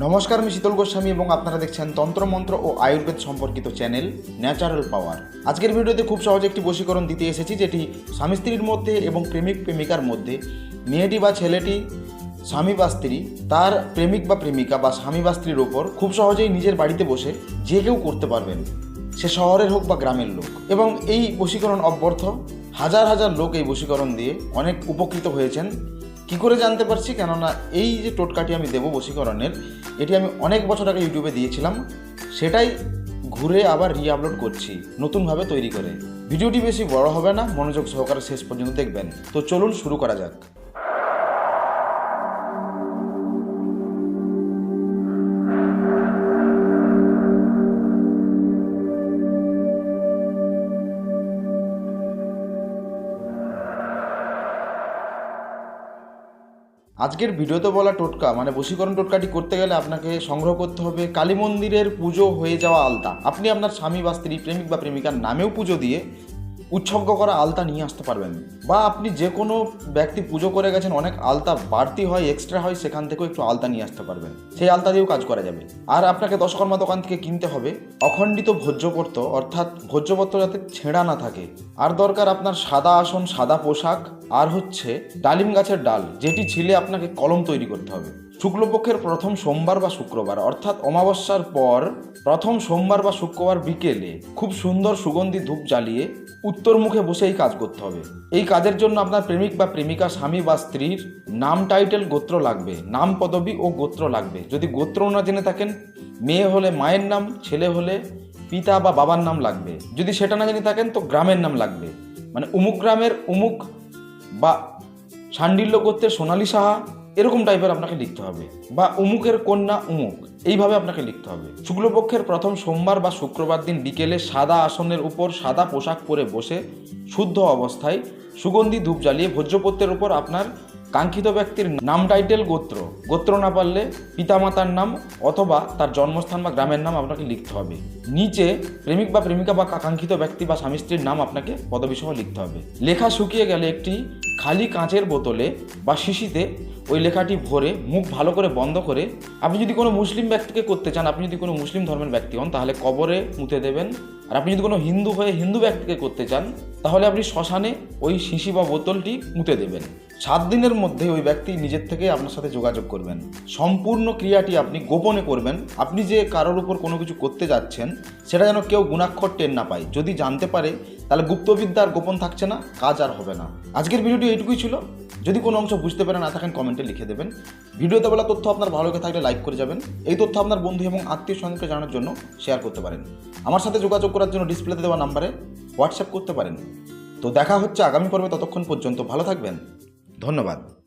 নমস্কার, আমি শীতল গোস্বামী এবং আপনারা দেখছেন তন্ত্রমন্ত্র ও আয়ুর্বেদ সম্পর্কিত চ্যানেল ন্যাচারাল পাওয়ার। আজকের ভিডিওতে খুব সহজে একটি বশীকরণ দিতে এসেছি, যেটি স্বামী স্ত্রীর মধ্যে এবং প্রেমিক প্রেমিকার মধ্যে, মেয়েটি বা ছেলেটি, স্বামী বা স্ত্রী, তার প্রেমিক বা প্রেমিকা বা স্বামী বা স্ত্রীর ওপর খুব সহজেই নিজের বাড়িতে বসে যে কেউ করতে পারবেন। সে শহরের হোক বা গ্রামের লোক। এবং এই বশীকরণ অব্যর্থ হাজার হাজার লোক এই বশীকরণ দিয়ে অনেক উপকৃত হয়েছেন। কি করে জানতে পারছি? কেননা এই যে টোটকাটি আমি দেবো বশীকরণের, এটি আমি অনেক বছর আগে ইউটিউবে দিয়েছিলাম। সেটাই ঘুরে আবার রি আপলোড করছি, নতুনভাবে তৈরি করে। ভিডিওটি বেশি বড় হবে না, মনোযোগ সহকারে শেষ পর্যন্ত দেখবেন। তো চলুন শুরু করা যাক। আজকের ভিডিওতে বলা টোটকা মানে বশীকরণ টোটকাটি করতে গেলে আপনাকে সংগ্রহ করতে হবে কালী মন্দিরের পুজো হয়ে যাওয়া আলতা। আপনি আপনার স্বামী বা স্ত্রী, প্রেমিক বা প্রেমিকার নামেও পুজো দিয়ে উৎসর্গ করা আলতা নিয়ে আসতে পারবেন। বা আপনি যে কোনো ব্যক্তি পুজো করে গেছেন, অনেক আলতা বাড়তি হয় এক্সট্রা হয়, সেখান থেকেও একটু আলতা নিয়ে আসতে পারবেন। সেই আলতা দিয়েও কাজ করা যাবে। আর আপনাকে দশকর্মা দোকান থেকে কিনতে হবে অখণ্ডিত ভোজ্যপত্র, অর্থাৎ ভোজ্যপত্র যাতে ছেঁড়া না থাকে। আর দরকার আপনার সাদা আসন, সাদা পোশাক, আর হচ্ছে ডালিম গাছের ডাল, যেটি ছিলে আপনাকে কলম তৈরি করতে হবে। শুক্লপক্ষের প্রথম সোমবার বা শুক্রবার, অর্থাৎ অমাবস্যার পর প্রথম সোমবার বা শুক্রবার বিকেলে খুব সুন্দর সুগন্ধি ধূপ জ্বালিয়ে উত্তর মুখে বসে এই কাজ করতে হবে। এই কাজের জন্য আপনার প্রেমিক বা প্রেমিকা, স্বামী বা স্ত্রীর নাম টাইটেল গোত্র লাগবে। নাম, পদবী ও গোত্র লাগবে। যদি গোত্র না জেনে থাকেন, মেয়ে হলে মায়ের নাম, ছেলে হলে পিতা বা বাবার নাম লাগবে। যদি সেটা না জেনে থাকেন, তো গ্রামের নাম লাগবে। মানে উমুক গ্রামের উমুক বা শান্ডিল্য গোত্রের সোনালী সাহা, এরকম টাইপের আপনাকে লিখতে হবে। বা উমুকের কন্যা উমুক। এইভাবে আপনাকে লিখতে হবে। শুক্লপক্ষের প্রথম সোমবার বা শুক্রবার দিন বিকেলে সাদা আসনের উপর সাদা পোশাক পরে বসে শুদ্ধ অবস্থায় সুগন্ধি ধূপ জ্বালিয়ে ভোজ্যপত্রের উপর আপনার কাঙ্ক্ষিত ব্যক্তির নাম টাইটেল গোত্র। গোত্র না পারলে পিতামাতার নাম অথবা তার জন্মস্থান বা গ্রামের নাম আপনাকে লিখতে হবে। নিচে প্রেমিক বা প্রেমিকা বা কাঙ্ক্ষিত ব্যক্তি বা স্বামী স্ত্রীর নাম আপনাকে পদবিসহ লিখতে হবে। লেখা শুকিয়ে গেলে একটি খালি কাঁচের বোতলে বা শিশিতে ওই লেখাটি ভরে মুখ ভালো করে বন্ধ করে আপনি যদি কোনো মুসলিম ব্যক্তিকে করতে চান, আপনি যদি কোনো মুসলিম ধর্মের ব্যক্তি হন, তাহলে কবরে মুতে দেবেন। আর আপনি যদি কোনো হিন্দু হয়ে হিন্দু ব্যক্তিকে করতে চান, তাহলে আপনি শ্মশানে ওই শিশি বা বোতলটি মুতে দেবেন। সাত দিনের মধ্যে ওই ব্যক্তি নিজের থেকে আপনার সাথে যোগাযোগ করবেন। সম্পূর্ণ ক্রিয়াটি আপনি গোপনে করবেন। আপনি যে কারোর উপর কোনো কিছু করতে যাচ্ছেন, সেটা যেন কেউ গুণাক্ষর টেন না পায়। যদি জানতে পারে, তাহলে গুপ্তবিদ্যা আর গোপন থাকছে না, কাজ আর হবে না। আজকের ভিডিওটি এইটুকুই ছিল। যদি কোনো অংশ বুঝতে পারে না থাকেন, কমেন্টে লিখে দেবেন। ভিডিওতে বলা তথ্য আপনার ভালো লেগে থাকলে লাইক করে যাবেন। এই তথ্য আপনার বন্ধু এবং আত্মীয় স্বজনকে জানার জন্য শেয়ার করতে পারেন। আমার সাথে যোগাযোগ করার জন্য ডিসপ্লেতে দেওয়া নাম্বারে হোয়াটসঅ্যাপ করতে পারেন। তো দেখা হচ্ছে আগামী পর্বে, ততক্ষণ পর্যন্ত ভালো থাকবেন। ধন্যবাদ।